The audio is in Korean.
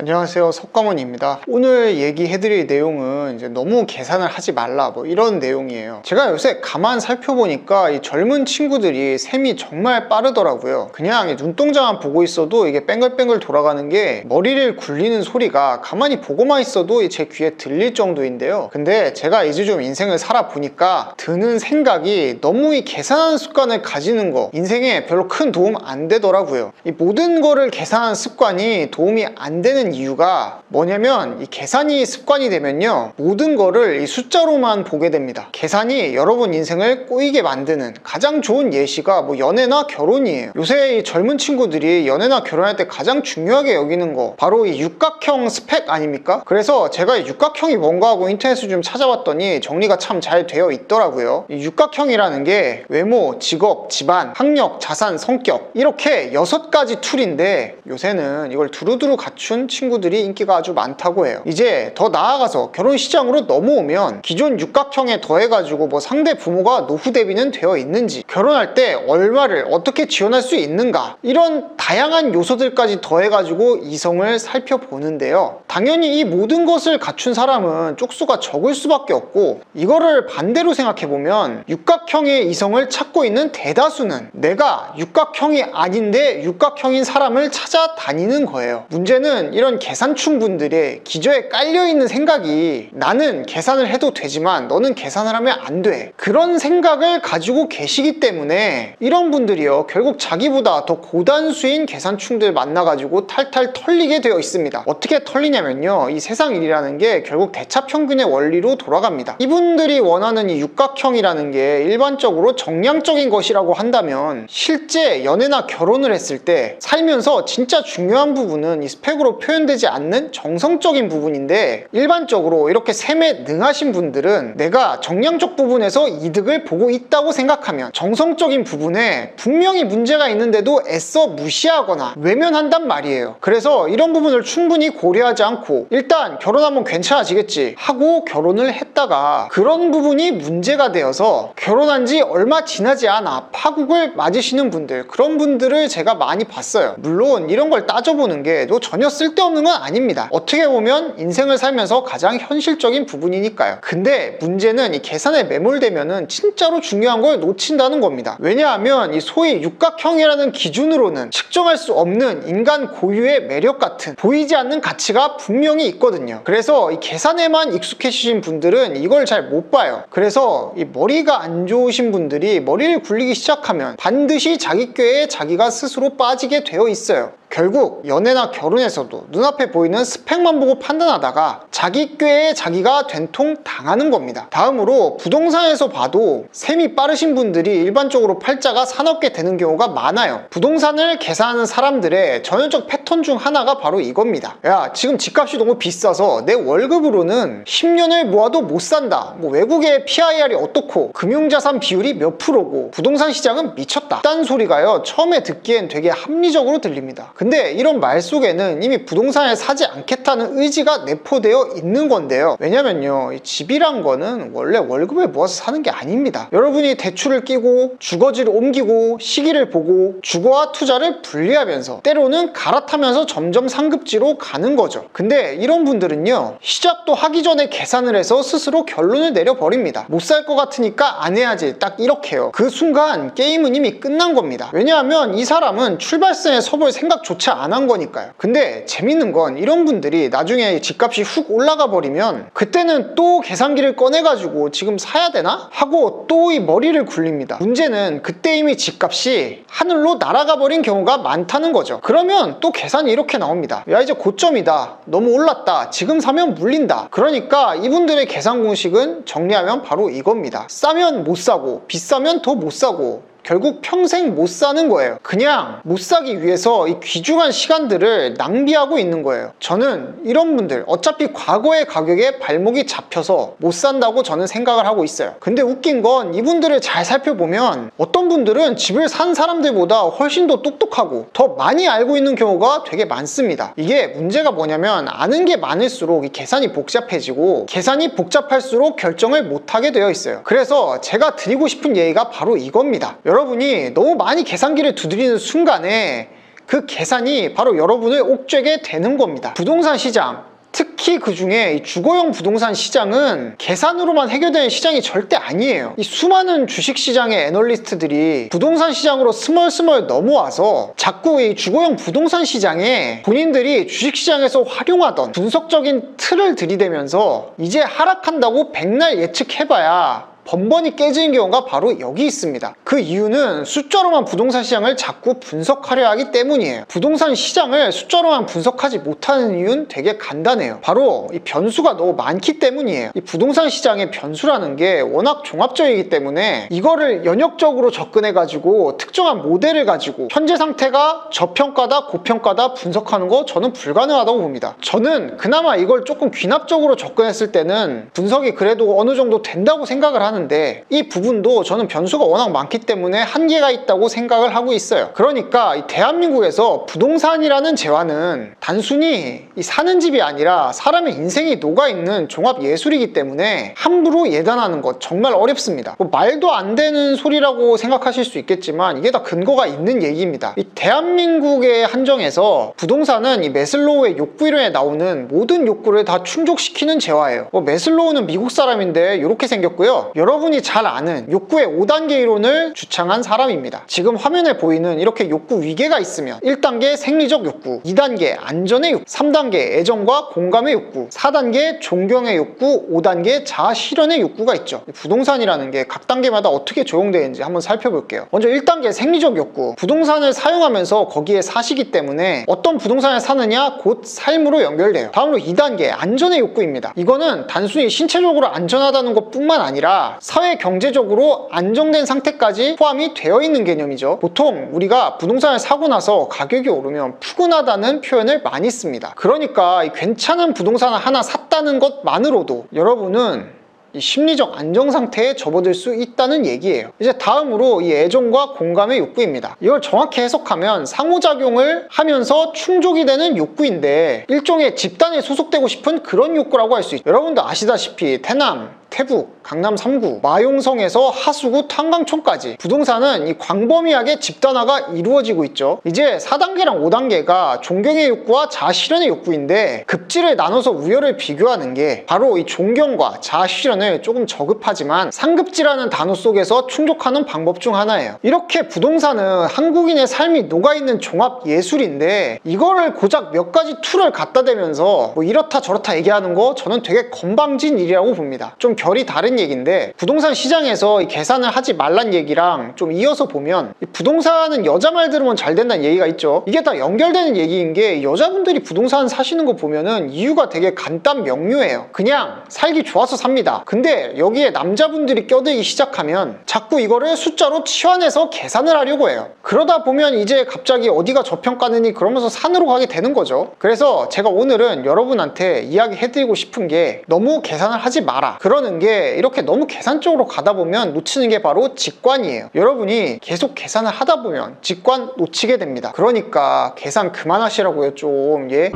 안녕하세요. 석가모니입니다. 오늘 얘기해드릴 내용은 이제 너무 계산을 하지 말라 뭐 이런 내용이에요. 제가 요새 가만 살펴보니까 이 젊은 친구들이 셈이 정말 빠르더라고요. 그냥 이 눈동자만 보고 있어도 이게 뺑글뺑글 돌아가는 게 머리를 굴리는 소리가 가만히 보고만 있어도 제 귀에 들릴 정도인데요. 근데 제가 이제 좀 인생을 살아보니까 드는 생각이 너무 이 계산하는 습관을 가지는 거 인생에 별로 큰 도움 안 되더라고요. 이 모든 거를 계산하는 습관이 도움이 안 되는 이유가 뭐냐면 이 계산이 습관이 되면요 모든 거를 이 숫자로만 보게 됩니다. 계산이 여러분 인생을 꼬이게 만드는 가장 좋은 예시가 뭐 연애나 결혼이에요. 요새 이 젊은 친구들이 연애나 결혼할 때 가장 중요하게 여기는 거 바로 이 육각형 스펙 아닙니까? 그래서 제가 이 육각형이 뭔가 하고 인터넷을 좀 찾아봤더니 정리가 참 잘 되어 있더라고요. 이 육각형이라는 게 외모, 직업, 집안, 학력, 자산, 성격 이렇게 여섯 가지 툴인데 요새는 이걸 두루두루 갖춘 친구들이 인기가 아주 많다고 해요. 이제 더 나아가서 결혼 시장으로 넘어오면 기존 육각형에 더해가지고 뭐 상대 부모가 노후 대비는 되어 있는지 결혼할 때 얼마를 어떻게 지원할 수 있는가 이런 다양한 요소들까지 더해가지고 이성을 살펴보는데요. 당연히 이 모든 것을 갖춘 사람은 쪽수가 적을 수밖에 없고 이거를 반대로 생각해보면 육각형의 이성을 찾고 있는 대다수는 내가 육각형이 아닌데 육각형인 사람을 찾아다니는 거예요. 문제는 이런 계산충 분들의 기저에 깔려있는 생각이 나는 계산을 해도 되지만 너는 계산을 하면 안 돼. 그런 생각을 가지고 계시기 때문에 이런 분들이요. 결국 자기보다 더 고단수인 계산충들 만나가지고 탈탈 털리게 되어 있습니다. 어떻게 털리냐면요. 이 세상 일이라는 게 결국 대차평균의 원리로 돌아갑니다. 이분들이 원하는 이 육각형이라는 게 일반적으로 정량적인 것이라고 한다면 실제 연애나 결혼을 했을 때 살면서 진짜 중요한 부분은 이 스펙으로 표현 되지 않는 정성적인 부분인데 일반적으로 이렇게 셈에 능하신 분들은 내가 정량적 부분에서 이득을 보고 있다고 생각하면 정성적인 부분에 분명히 문제가 있는데도 애써 무시하거나 외면한단 말이에요. 그래서 이런 부분을 충분히 고려하지 않고 일단 결혼하면 괜찮아지겠지 하고 결혼을 했다가 그런 부분이 문제가 되어서 결혼한 지 얼마 지나지 않아 파국을 맞으시는 분들 그런 분들을 제가 많이 봤어요. 물론 이런 걸 따져보는 게또 전혀 쓸데없는 건 아닙니다. 어떻게 보면 인생을 살면서 가장 현실적인 부분이니까요. 근데 문제는 이 계산에 매몰되면 은 진짜로 중요한 걸 놓친다는 겁니다. 왜냐하면 이 소위 육각형이라는 기준으로는 측정할 수 없는 인간 고유의 매력 같은 보이지 않는 가치가 분명히 있거든요. 그래서 이 계산에만 익숙해지신 분들은 이걸 잘 못 봐요. 그래서 이 머리가 안 좋으신 분들이 머리를 굴리기 시작하면 반드시 자기 꾀에 자기가 스스로 빠지게 되어 있어요 결국 연애나 결혼에서도 눈앞에 보이는 스펙만 보고 판단하다가 자기 꾀에 자기가 된통 당하는 겁니다. 다음으로 부동산에서 봐도 셈이 빠르신 분들이 일반적으로 팔자가 사납게 되는 경우가 많아요. 부동산을 계산하는 사람들의 전형적 패턴 중 하나가 바로 이겁니다. 야 지금 집값이 너무 비싸서 내 월급으로는 10년을 모아도 못 산다. 뭐 외국의 PIR이 어떻고 금융자산 비율이 몇 프로고 부동산 시장은 미쳤다. 딴 소리가요. 처음에 듣기엔 되게 합리적으로 들립니다. 근데 이런 말 속에는 이미 부동산을 사지 않겠다는 의지가 내포되어 있는 건데요. 왜냐면요. 이 집이란 거는 원래 월급을 모아서 사는 게 아닙니다. 여러분이 대출을 끼고 주거지를 옮기고 시기를 보고 주거와 투자를 분리하면서 때로는 갈아타면서 점점 상급지로 가는 거죠. 근데 이런 분들은요. 시작도 하기 전에 계산을 해서 스스로 결론을 내려버립니다. 못 살 것 같으니까 안 해야지. 딱 이렇게요. 그 순간 게임은 이미 끝난 겁니다. 왜냐하면 이 사람은 출발선에 서볼 생각 조차 안 한 거니까요. 근데 재밌는 건 이런 분들이 나중에 집값이 훅 올라가 버리면 그때는 또 계산기를 꺼내가지고 지금 사야 되나? 하고 또 이 머리를 굴립니다. 문제는 그때 이미 집값이 하늘로 날아가 버린 경우가 많다는 거죠. 그러면 또 계산이 이렇게 나옵니다. 야 이제 고점이다. 너무 올랐다. 지금 사면 물린다. 그러니까 이분들의 계산 공식은 정리하면 바로 이겁니다. 싸면 못 사고 비싸면 더 못 사고 결국 평생 못 사는 거예요. 그냥 못 사기 위해서 이 귀중한 시간들을 낭비하고 있는 거예요. 저는 이런 분들 어차피 과거의 가격에 발목이 잡혀서 못 산다고 저는 생각을 하고 있어요. 근데 웃긴 건 이분들을 잘 살펴보면 어떤 분들은 집을 산 사람들보다 훨씬 더 똑똑하고 더 많이 알고 있는 경우가 되게 많습니다. 이게 문제가 뭐냐면 아는 게 많을수록 이 계산이 복잡해지고 계산이 복잡할수록 결정을 못하게 되어 있어요. 그래서 제가 드리고 싶은 예의가 바로 이겁니다. 이 너무 많이 계산기를 두드리는 순간에 그 계산이 바로 여러분을 옥죄게 되는 겁니다. 부동산 시장 특히 그 중에 주거용 부동산 시장은 계산으로만 해결되는 시장이 절대 아니에요. 이 수많은 주식 시장의 애널리스트들이 부동산 시장으로 스멀스멀 넘어와서 자꾸 이 주거용 부동산 시장에 본인들이 주식 시장에서 활용하던 분석적인 틀을 들이대면서 이제 하락한다고 백날 예측해봐야 번번이 깨지는 경우가 바로 여기 있습니다. 그 이유는 숫자로만 부동산 시장을 자꾸 분석하려 하기 때문이에요. 부동산 시장을 숫자로만 분석하지 못하는 이유는 되게 간단해요. 바로 이 변수가 너무 많기 때문이에요. 이 부동산 시장의 변수라는 게 워낙 종합적이기 때문에 이거를 연역적으로 접근해 가지고 특정한 모델을 가지고 현재 상태가 저평가다, 고평가다 분석하는 거 저는 불가능하다고 봅니다. 저는 그나마 이걸 조금 귀납적으로 접근했을 때는 분석이 그래도 어느 정도 된다고 생각을 하는 하는데 이 부분도 저는 변수가 워낙 많기 때문에 한계가 있다고 생각을 하고 있어요. 그러니까 이 대한민국에서 부동산이라는 재화는 단순히 이 사는 집이 아니라 사람의 인생이 녹아있는 종합 예술이기 때문에 함부로 예단하는 것 정말 어렵습니다. 뭐 말도 안 되는 소리라고 생각하실 수 있겠지만 이게 다 근거가 있는 얘기입니다. 이 대한민국의 한정에서 부동산은 이 메슬로우의 욕구 이론에 나오는 모든 욕구를 다 충족시키는 재화예요. 뭐 메슬로우는 미국 사람인데 이렇게 생겼고요. 여러분이 잘 아는 욕구의 5단계 이론을 주창한 사람입니다. 지금 화면에 보이는 이렇게 욕구 위계가 있으면 1단계 생리적 욕구, 2단계 안전의 욕구, 3단계 애정과 공감의 욕구, 4단계 존경의 욕구, 5단계 자아 실현의 욕구가 있죠. 부동산이라는 게 각 단계마다 어떻게 적용되는지 한번 살펴볼게요. 먼저 1단계 생리적 욕구. 부동산을 사용하면서 거기에 사시기 때문에 어떤 부동산을 사느냐 곧 삶으로 연결돼요. 다음으로 2단계 안전의 욕구입니다. 이거는 단순히 신체적으로 안전하다는 것 뿐만 아니라 사회 경제적으로 안정된 상태까지 포함이 되어 있는 개념이죠. 보통 우리가 부동산을 사고 나서 가격이 오르면 푸근하다는 표현을 많이 씁니다. 그러니까 이 괜찮은 부동산을 하나 샀다는 것만으로도 여러분은 이 심리적 안정 상태에 접어들 수 있다는 얘기예요. 이제 다음으로 이 애정과 공감의 욕구입니다. 이걸 정확히 해석하면 상호작용을 하면서 충족이 되는 욕구인데 일종의 집단에 소속되고 싶은 그런 욕구라고 할 수 있죠. 여러분도 아시다시피 태남, 태북, 강남 3구, 마용성에서 하수구, 탄광촌까지 부동산은 이 광범위하게 집단화가 이루어지고 있죠. 이제 4단계랑 5단계가 존경의 욕구와 자아실현의 욕구인데 급지를 나눠서 우열을 비교하는 게 바로 이 존경과 자아실현을 조금 저급하지만 상급지라는 단어 속에서 충족하는 방법 중 하나예요. 이렇게 부동산은 한국인의 삶이 녹아있는 종합 예술인데 이거를 고작 몇 가지 툴을 갖다 대면서 뭐 이렇다 저렇다 얘기하는 거 저는 되게 건방진 일이라고 봅니다. 좀 결이 다른 얘기인데 부동산 시장에서 이 계산을 하지 말란 얘기랑 좀 이어서 보면 이 부동산은 여자 말 들으면 잘 된다는 얘기가 있죠. 이게 다 연결되는 얘기인 게 여자분들이 부동산 사시는 거 보면은 이유가 되게 간단 명료해요. 그냥 살기 좋아서 삽니다. 근데 여기에 남자분들이 껴들기 시작하면 자꾸 이거를 숫자로 치환해서 계산을 하려고 해요. 그러다 보면 이제 갑자기 어디가 저평가느니 그러면서 산으로 가게 되는 거죠. 그래서 제가 오늘은 여러분한테 이야기해드리고 싶은 게 너무 계산을 하지 마라. 그러는 게 이렇게 너무 계산적으로 가다 보면 놓치는 게 바로 직관이에요. 여러분이 계속 계산을 하다 보면 직관 놓치게 됩니다. 그러니까 계산 그만하시라고요, 좀. 예.